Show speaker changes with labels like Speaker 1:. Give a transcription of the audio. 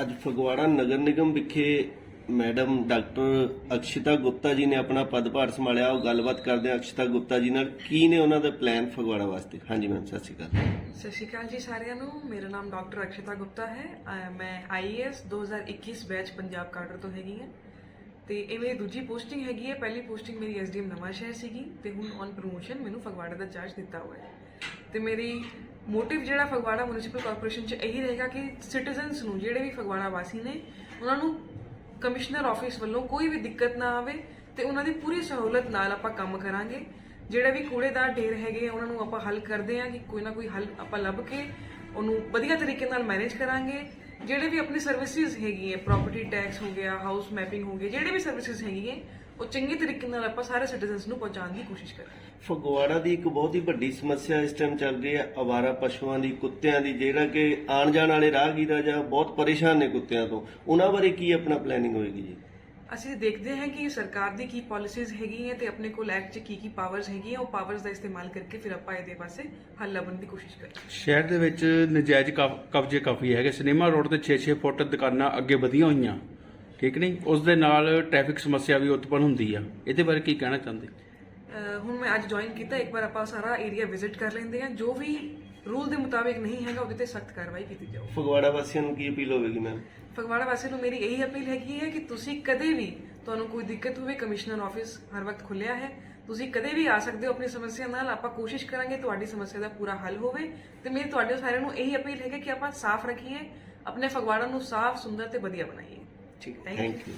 Speaker 1: ਅੱਜ ਫਗਵਾੜਾ ਨਗਰ ਨਿਗਮ ਵਿਖੇ madam doctor Akshita Gupta ji ਨੇ ਆਪਣਾ ਪਦਭਾਰ ਸੰਭਾਲਿਆ। ਉਹ ਗੱਲਬਾਤ ਕਰਦੇ ਹਾਂ ਅਕਸ਼ਿਤਾ ਗੁਪਤਾ ਜੀ ਨਾਲ। ਕੀ ਨੇ ਉਹਨਾਂ ਦਾ ਪਲਾਨ ਫਗਵਾੜਾ ਵਾਸਤੇ? ਹਾਂਜੀ ਮੈਮ ਸਤਿ ਸ਼੍ਰੀ ਅਕਾਲ।
Speaker 2: ਸਤਿ ਸ਼੍ਰੀ ਅਕਾਲ ਜੀ ਸਾਰਿਆਂ ਨੂੰ। ਮੇਰਾ ਨਾਮ ਡਾਕਟਰ ਅਕਸ਼ਿਤਾ ਗੁਪਤਾ ਹੈ। ਅਹ ਮੈਂ ਆਈਏਐਸ 2021 ਬੈਚ ਪੰਜਾਬ ਕਾਡਰ ਤੋਂ ਹੈਗੀ ਹਾਂ। ਤੇ ਇਹ ਮੇਰੀ ਦੂਜੀ ਪੋਸਟਿੰਗ ਹੈਗੀ ਹੈ। ਪਹਿਲੀ ਪੋਸਟਿੰਗ ਮੇਰੀ ਐਸਡੀਐਮ ਨਵਾਂ ਸ਼ਹਿਰ ਸੀਗੀ ਤੇ ਹੁਣ ਔਨ ਪ੍ਰੋਮੋਸ਼ਨ ਮੈਨੂੰ ਫਗਵਾੜਾ ਦਾ ਚਾਰਜ ਦਿੱਤਾ ਹੋਇਆ ਹੈ। ਤੇ ਮੇਰੀ ਮੋਟਿਵ ਜਿਹੜਾ ਫਗਵਾੜਾ ਮਿਊਨਿਸਪਲ ਕਾਰਪੋਰੇਸ਼ਨ ਚ ਇਹੀ ਰਹੇਗਾ ਕਿ ਸਿਟੀਜ਼ਨਸ ਨੂੰ ਜਿਹੜੇ ਵੀ ਫਗਵਾੜਾ ਵਾਸੀ ਨੇ ਉਹਨਾਂ ਨੂੰ ਕਮਿਸ਼ਨਰ ਆਫਿਸ ਵੱਲੋਂ ਕੋਈ ਵੀ ਦਿੱਕਤ ਨਾ ਆਵੇ ਤੇ ਉਹਨਾਂ ਦੀ ਪੂਰੀ ਸਹੂਲਤ ਨਾਲ ਆਪਾਂ ਕੰਮ ਕਰਾਂਗੇ। ਜਿਹੜੇ ਵੀ ਕੂੜੇਦਾਰ ਢੇਰ ਹੈਗੇ ਆ, ਉਹਨਾਂ ਨੂੰ ਆਪਾਂ ਹੱਲ ਕਰਦੇ ਆ ਕਿ ਕੋਈ ਨਾ ਕੋਈ ਹੱਲ ਆਪਾਂ ਲੱਭ ਕੇ ਉਹਨੂੰ ਵਧੀਆ ਤਰੀਕੇ ਨਾਲ ਮੈਨੇਜ ਕਰਾਂਗੇ। ਜਿਹੜੇ ਵੀ ਆਪਣੀ ਸਰਵਿਸਿਜ਼ ਹੈਗੀਆਂ ਪ੍ਰਾਪਰਟੀ ਟੈਕਸ ਹੋ ਗਿਆ ਹਾਊਸ ਮੈਪਿੰਗ ਹੋ ਗਿਆ, ਜਿਹੜੇ ਵੀ ਸਰਵਿਸਿਜ਼ ਹੈਗੀਆਂ ਉਹ ਚੰਗੇ ਤਰੀਕੇ ਨਾਲ ਆਪਾਂ ਸਾਰੇ ਸਿਟੀਜ਼ਨਸ ਨੂੰ ਪਹੁੰਚਾਉਣ ਦੀ ਕੋਸ਼ਿਸ਼ ਕਰਾਂਗੇ।
Speaker 1: ਫਗਵਾੜਾ ਦੀ ਇੱਕ ਬਹੁਤ ਹੀ ਵੱਡੀ ਸਮੱਸਿਆ ਇਸ ਟਾਈਮ ਚੱਲ ਰਹੀ ਹੈ ਅਵਾਰਾ ਪਸ਼ੂਆਂ ਦੀ, ਕੁੱਤਿਆਂ ਦੀ, ਜਿਹੜਾ ਕਿ ਆਉਣ ਜਾਣ ਵਾਲੇ ਰਾਹਗੀਰ ਜਾਂ ਬਹੁਤ ਪਰੇਸ਼ਾਨ ਨੇ ਕੁੱਤਿਆਂ ਤੋਂ। ਉਹਨਾਂ ਬਾਰੇ ਕੀ ਆਪਣਾ ਪਲੈਨਿੰਗ ਹੋਏਗੀ ਜੀ?
Speaker 2: ਅਸੀਂ ਦੇਖਦੇ ਹਾਂ ਕਿ ਸਰਕਾਰ ਦੀ ਕੀ ਪਾਲਿਸੀਜ਼ ਹੈ ਤੇ ਆਪਣੇ ਕੋਲ ਐਕਟ 'ਚ ਕੀ ਕੀ ਪਾਵਰਸ ਹੈਗੀਆਂ, ਉਹ ਪਾਵਰਸ ਦਾ ਇਸਤੇਮਾਲ ਕਰਕੇ ਫਿਰ ਆਪਾਂ ਇਹਦੇ ਪਾਸੇ ਹੱਲ ਲੱਭਣ ਦੀ ਕੋਸ਼ਿਸ਼ ਕਰਾਂਗੇ।
Speaker 3: ਸ਼ਹਿਰ ਦੇ ਵਿੱਚ ਨਜਾਇਜ਼ ਕਬ- ਕਬਜ਼ੇ ਕਾਫੀ ਹੈਗੇ। ਸਿਨੇਮਾ ਰੋਡ ਤੇ 6-6 ਫੁੱਟ ਦੁਕਾਨਾਂ ਅੱਗੇ ਵਧੀਆਂ ਹੋਈਆਂ। ਠੀਕ ਨਹੀਂ? ਉਸ ਦੇ ਨਾਲ ਟ੍ਰੈਫਿਕ ਸਮੱਸਿਆ ਵੀ ਉਤਪੰਨ ਹੁੰਦੀ ਆ। ਇਹਦੇ ਬਾਰੇ ਕੀ ਕਹਿਣਾ ਚਾਹੁੰਦੇ?
Speaker 2: ਹੁਣ ਮੈਂ ਅੱਜ ਜੁਆਇਨ ਕੀਤਾ ਇੱਕ ਵਾਰ ਆਪਾਂ ਸਾਰਾ ਏਰੀਆ ਵਿਜ਼ਿਟ ਕਰ ਲੈਂਦੇ ਹਾਂ। ਜੋ ਵੀ ਰੂਲ ਦੇ ਮੁਤਾਬਿਕ ਨਹੀਂ ਹੈਗਾ ਉਹਦੇ ਤੇ ਸਖਤ ਕਾਰਵਾਈ ਕੀਤੀ ਜਾਊ।
Speaker 1: ਫਗਵਾੜਾ ਵਾਸੀਆਂ ਨੂੰ ਕੀ ਅਪੀਲ ਹੋਵੇਗੀ ਮੈਮ
Speaker 2: ਫਗਵਾੜਾ ਵਾਸੀਆਂ ਨੂੰ ਮੇਰੀ ਇਹੀ ਅਪੀਲ ਹੈਗੀ ਹੈ ਕਿ ਤੁਸੀਂ ਕਦੇ ਵੀ ਤੁਹਾਨੂੰ ਕੋਈ ਦਿੱਕਤ ਹੋਵੇ ਕਮਿਸ਼ਨਰ ਆਫਿਸ ਹਰ ਵਕਤ ਖੁੱਲਿਆ ਹੈ। ਤੁਸੀਂ ਕਦੇ ਵੀ ਆ ਸਕਦੇ ਹੋ ਆਪਣੀ ਸਮੱਸਿਆ ਨਾਲ। ਆਪਾਂ ਕੋਸ਼ਿਸ਼ ਕਰਾਂਗੇ ਤੁਹਾਡੀ ਸਮੱਸਿਆ ਦਾ ਪੂਰਾ ਹੱਲ ਹੋਵੇ। ਤੇ ਮੇਰੀ ਤੁਹਾਡੇ ਸਾਰਿਆਂ ਨੂੰ ਇਹੀ ਅਪੀਲ ਹੈ ਕਿ ਆਪਾਂ ਸਾਫ਼ ਰੱਖੀਏ ਆਪਣੇ ਫਗਵਾੜਾ ਨੂੰ ਸਾਫ਼ ਸੁੰਦਰ ਤੇ ਵਧੀਆ ਬਣਾਈਏ।
Speaker 1: ਠੀਕ
Speaker 2: Thank
Speaker 1: ਥੈਂਕ. ਯੂ